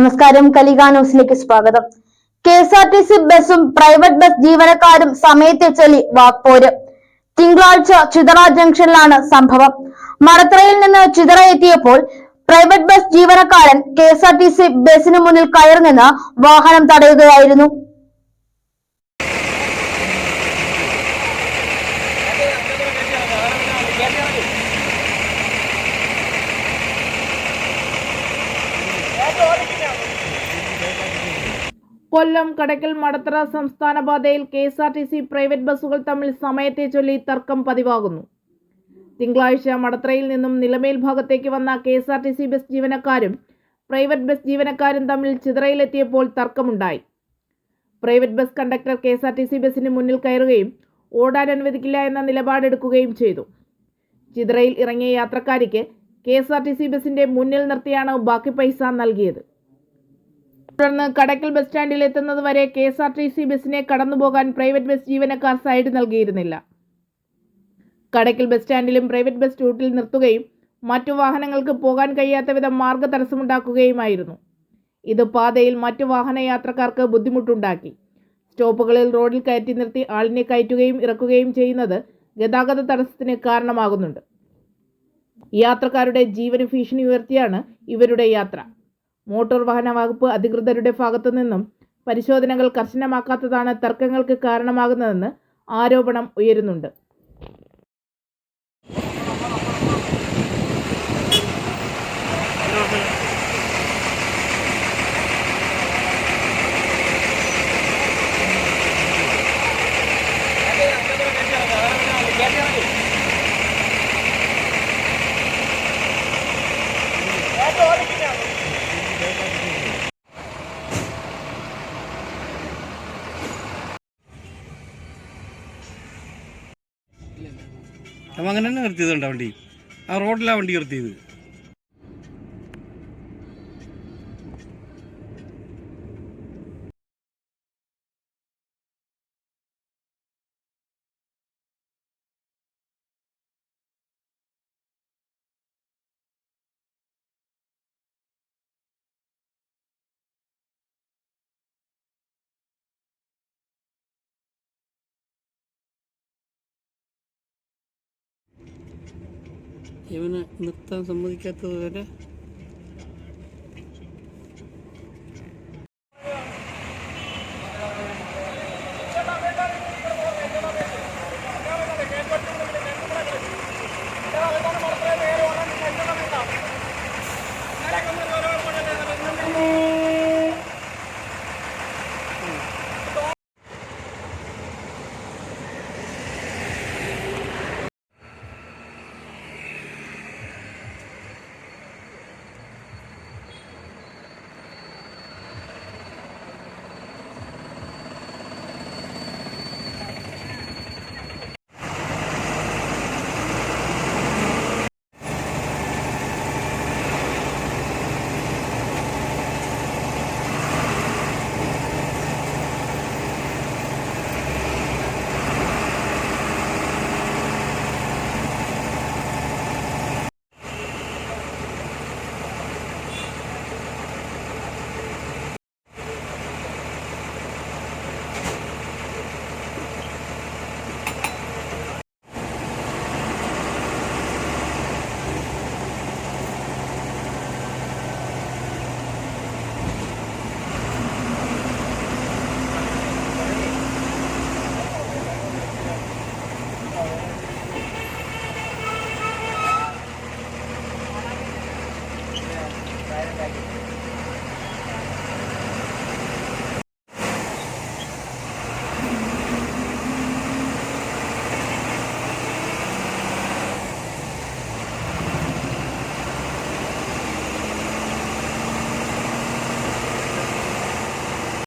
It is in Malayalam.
നമസ്കാരം കലിക ന്യൂസിലേക്ക് സ്വാഗതം. K S R T C ബസും പ്രൈവറ്റ് ബസ് ജീവനക്കാരും സമയത്തെ ചൊല്ലി വാക്പോര്. തിങ്കളാഴ്ച ചിതറ ജംഗ്ഷനിലാണ് സംഭവം. മടത്തറയിൽ നിന്ന് ചിതറ എത്തിയപ്പോൾ പ്രൈവറ്റ് ബസ് ജീവനക്കാരൻ K S R T C ബസിന് മുന്നിൽ കയറി നിന്ന് വാഹനം തടയുകയായിരുന്നു. കൊല്ലം കടക്കൽ മടത്തറ സംസ്ഥാന പാതയിൽ K S R T C private ബസ്സുകൾ തമ്മിൽ സമയത്തെ ചൊല്ലി തർക്കം പതിവാകുന്നു. തിങ്കളാഴ്ച മടത്തറയിൽ നിന്നും നിലമേൽ ഭാഗത്തേക്ക് വന്ന K S R T C bus ജീവനക്കാരും പ്രൈവറ്റ് ബസ് ജീവനക്കാരും തമ്മിൽ ചിതറയിലെത്തിയപ്പോൾ തർക്കമുണ്ടായി. Private bus conductor K S R T C ബസ്സിന് മുന്നിൽ കയറുകയും ഓടാൻ അനുവദിക്കില്ല എന്ന നിലപാടെടുക്കുകയും ചെയ്തു. ചിതറയിൽ ഇറങ്ങിയ യാത്രക്കാരിക്ക് K S R T C ബസിന്റെ മുന്നിൽ നിർത്തിയാണ് ബാക്കി പൈസ നൽകിയത്. തുടർന്ന് കടക്കൽ ബസ് സ്റ്റാൻഡിൽ എത്തുന്നത് വരെ K S R T C ബസ്സിനെ കടന്നുപോകാൻ പ്രൈവറ്റ് ബസ് ജീവനക്കാർ സൈഡ് നൽകിയിരുന്നില്ല. കടക്കൽ ബസ് സ്റ്റാൻഡിലും പ്രൈവറ്റ് ബസ് റൂട്ടിൽ നിർത്തുകയും മറ്റു വാഹനങ്ങൾക്ക് പോകാൻ കഴിയാത്ത വിധം മാർഗ തടസ്സമുണ്ടാക്കുകയുമായിരുന്നു ഇത് പാതയിൽ മറ്റു വാഹനയാത്രക്കാർക്ക് ബുദ്ധിമുട്ടുണ്ടാക്കി. സ്റ്റോപ്പുകളിൽ റോഡിൽ കയറ്റി നിർത്തി ആളിനെ കയറ്റുകയും ഇറക്കുകയും ചെയ്യുന്നത് ഗതാഗത തടസ്സത്തിന് കാരണമാകുന്നുണ്ട്. യാത്രക്കാരുടെ ജീവന് ഭീഷണി ഉയർത്തിയാണ് ഇവരുടെ യാത്ര. മോട്ടോർ വാഹന വകുപ്പ് അധികൃതരുടെ ഭാഗത്തു നിന്നും പരിശോധനകൾ കർശനമാക്കാത്തതാണ് തർക്കങ്ങൾക്ക് കാരണമാകുന്നതെന്ന് ആരോപണം ഉയരുന്നുണ്ട്. അപ്പം അങ്ങനെ തന്നെ നിർത്തിയതുണ്ട് വണ്ടി. ആ റോഡിലാണ് വണ്ടി നിർത്തിയത്. ഇവന് നിർത്താൻ സമ്മതിക്കാത്തത് വരെ